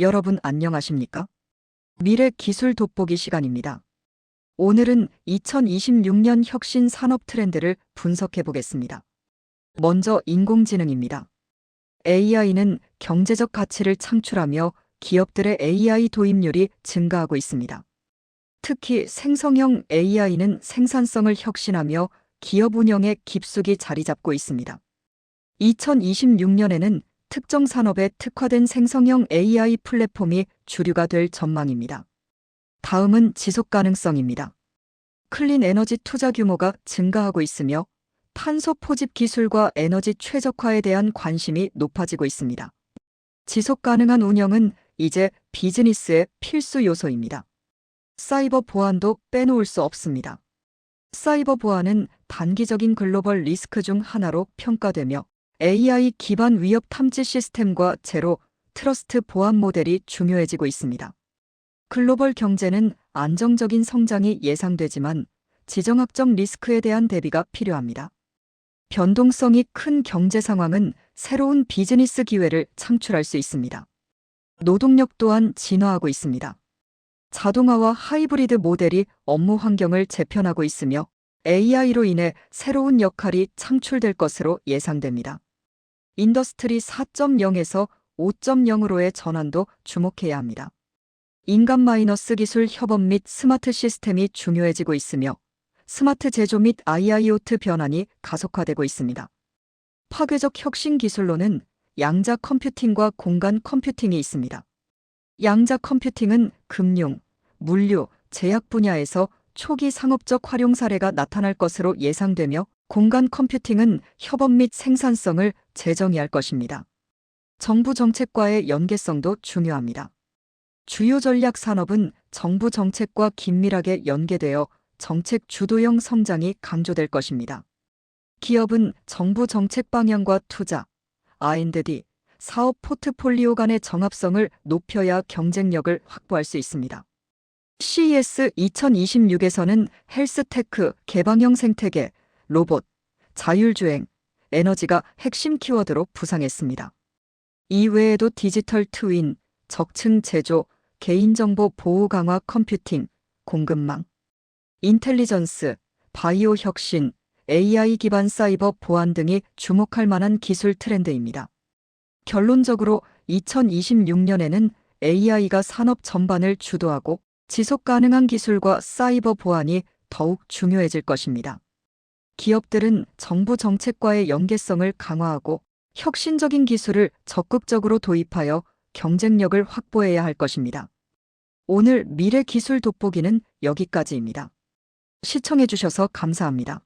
여러분 안녕하십니까? 미래 기술 돋보기 시간입니다. 오늘은 2026년 혁신 산업 트렌드를 분석해 보겠습니다. 먼저 인공지능입니다. AI는 경제적 가치를 창출하며 기업들의 AI 도입률이 증가하고 있습니다. 특히 생성형 AI는 생산성을 혁신하며 기업 운영에 깊숙이 자리 잡고 있습니다. 2026년에는 특정 산업에 특화된 생성형 AI 플랫폼이 주류가 될 전망입니다. 다음은 지속 가능성입니다. 클린 에너지 투자 규모가 증가하고 있으며 탄소 포집 기술과 에너지 최적화에 대한 관심이 높아지고 있습니다. 지속 가능한 운영은 이제 비즈니스의 필수 요소입니다. 사이버 보안도 빼놓을 수 없습니다. 사이버 보안은 단기적인 글로벌 리스크 중 하나로 평가되며 AI 기반 위협 탐지 시스템과 제로 트러스트 보안 모델이 중요해지고 있습니다. 글로벌 경제는 안정적인 성장이 예상되지만 지정학적 리스크에 대한 대비가 필요합니다. 변동성이 큰 경제 상황은 새로운 비즈니스 기회를 창출할 수 있습니다. 노동력 또한 진화하고 있습니다. 자동화와 하이브리드 모델이 업무 환경을 재편하고 있으며 AI로 인해 새로운 역할이 창출될 것으로 예상됩니다. 인더스트리 4.0에서 5.0으로의 전환도 주목해야 합니다. 인간 마이너스 기술 협업 및 스마트 시스템이 중요해지고 있으며 스마트 제조 및 IIoT 변환이 가속화되고 있습니다. 파괴적 혁신 기술로는 양자 컴퓨팅과 공간 컴퓨팅이 있습니다. 양자 컴퓨팅은 금융, 물류, 제약 분야에서 초기 상업적 활용 사례가 나타날 것으로 예상되며 공간 컴퓨팅은 협업 및 생산성을 재정의할 것입니다. 정부 정책과의 연계성도 중요합니다. 주요 전략 산업은 정부 정책과 긴밀하게 연계되어 정책 주도형 성장이 강조될 것입니다. 기업은 정부 정책 방향과 투자, R&D, 사업 포트폴리오 간의 정합성을 높여야 경쟁력을 확보할 수 있습니다. CES 2026에서는 헬스테크, 개방형 생태계, 로봇, 자율주행, 에너지가 핵심 키워드로 부상했습니다. 이외에도 디지털 트윈, 적층 제조, 개인정보 보호 강화 컴퓨팅, 공급망, 인텔리전스, 바이오 혁신, AI 기반 사이버 보안 등이 주목할 만한 기술 트렌드입니다. 결론적으로 2026년에는 AI가 산업 전반을 주도하고 지속 가능한 기술과 사이버 보안이 더욱 중요해질 것입니다. 기업들은 정부 정책과의 연계성을 강화하고 혁신적인 기술을 적극적으로 도입하여 경쟁력을 확보해야 할 것입니다. 오늘 미래 기술 돋보기는 여기까지입니다. 시청해주셔서 감사합니다.